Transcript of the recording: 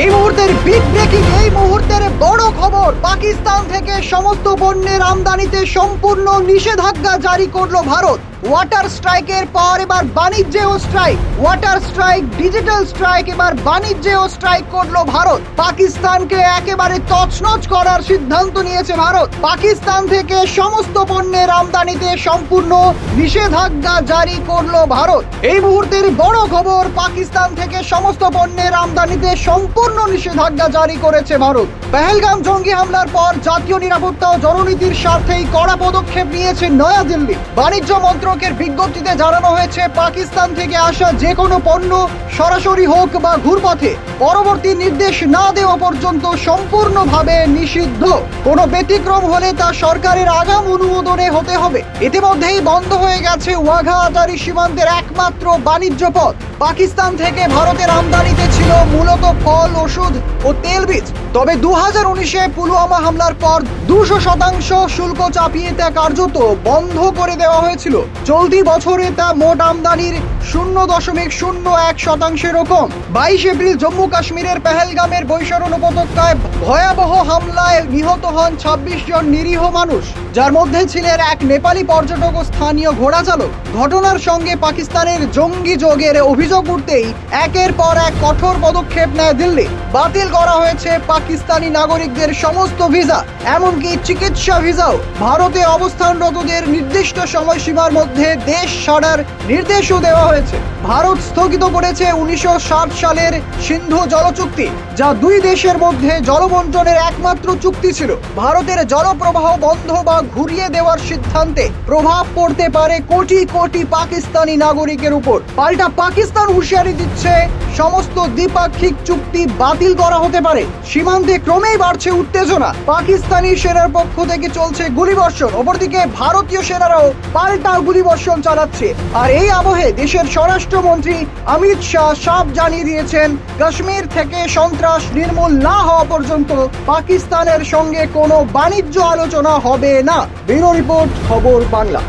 এই মুহূর্তের big breaking এই মুহূর্তের বড় খবর, পাকিস্তান থেকে সমস্ত পণ্যের আমদানিতে সম্পূর্ণ নিষেধাজ্ঞা জারি করল ভারত। ওয়াটার স্ট্রাইকের পর এবার বাণিজ্যেও strike. Water strike, digital strike, এবার বাণিজ্যেও স্ট্রাইক করল ভারত। পাকিস্তানকে একেবারে তছনছ করার সিদ্ধান্ত নিয়েছে ভারত। পাকিস্তান থেকে সমস্ত পণ্যের আমদানিতে সম্পূর্ণ নিষেধাজ্ঞা জারি করল ভারত। এই মুহূর্তের বড় খবর, পাকিস্তান থেকে সমস্ত পণ্যের আমদানিতে সম্পূর্ণ নিষেধাজ্ঞা জারি করেছে ভারত। পেহেলগাম জঙ্গি হামলার পর জাতীয় নিরাপত্তা ও জননীতির স্বার্থেই কড়া পদক্ষেপ নিয়েছে নয়াদিল্লি। বাণিজ্য মন্ত্রকের বিজ্ঞপ্তিতে জানানো হয়েছে, পাকিস্তান থেকে আসা যে কোনো পণ্য সরাসরি হোক বা ঘুরপথে, পরবর্তী নির্দেশ না দেওয়া পর্যন্ত সম্পূর্ণভাবে নিষিদ্ধ। কোনো ব্যতিক্রম হলে তা সরকারের আগাম অনুমোদনে হতে হবে। ইতিমধ্যেই বন্ধ হয়ে গেছে ওয়াঘা আদারি সীমান্তের একমাত্র বাণিজ্য পথ। পাকিস্তান থেকে ভারতের আমদানিতে ছিল মূলত ফল, ওষুধ ও তেল বীজ। তবে দু হাজার উনিশে পুলওয়ামা হামলার পর দুশো শতাংশ শুল্ক চাপিয়ে তা কার্যত বন্ধ করে দেওয়া হয়েছিল। চলতি বছরে তা মোট আমদানির শূন্য দশমিক শূন্য এক শতাংশের কম বাইশ এপ্রিল জম্মু কাশ্মীরের পেহেলগামের বৈশরণ উপত্যকায় ভয়াবহ হামলায় নিহত হন ছাব্বিশ জন নিরীহ মানুষ, যার মধ্যে ছিলেন এক নেপালি পর্যটক ও স্থানীয় ঘোড়া চালক ঘটনার সঙ্গে পাকিস্তানের জঙ্গি যোগের অভিযোগ উঠতেই একের পর এক কঠোর পদক্ষেপ নেয় দিল্লি। বাতিল করা হয়েছে পাকিস্তানি নাগরিকদের সমস্ত ভিসা, এমনকি চিকিৎসা ভিসাও। ভারতে অবস্থানরতদের নির্দিষ্ট সময়সীমার মধ্যে দেশ ছাড়ার নির্দেশও দেওয়া হয়েছে। ভারত স্থগিত করেছে উনিশশো সালের সিন্ধু জলচুক্তি, যা দুই দেশের মধ্যে জলবন্টনের একমাত্র চুক্তি ছিল। ভারতের জলপ্রবাহ বন্ধ বা ঘুরিয়ে দেওয়ার সিদ্ধান্তে প্রভাব পড়তে পারে কোটি কোটি পাকিস্তানি নাগরিকের উপর। পাল্টা পাকিস্তান হুঁশিয়ারি দিচ্ছে, সমস্ত দ্বিপাক্ষিক চুক্তি বাতিল করা হতে পারে। সীমান্তে ক্রমেই বাড়ছে উত্তেজনা। পাকিস্তানি সেনার পক্ষ থেকে চলছে গুলিবর্ষণ, অপরদিকে ভারতীয় সেনারাও পাল্টা গুলিবর্ষণ চালাচ্ছে। আর এই আবহে দেশের স্বরাষ্ট্রমন্ত্রী অমিত শাহ সাফ জানিয়ে দিয়েছেন, কাশ্মীর থেকে সন্ত্রাস নির্মূল না হওয়া পর্যন্ত পাকিস্তানের সঙ্গে কোনো বাণিজ্য আলোচনা হবে না। ব্যুরো রিপোর্ট, খবর বাংলা।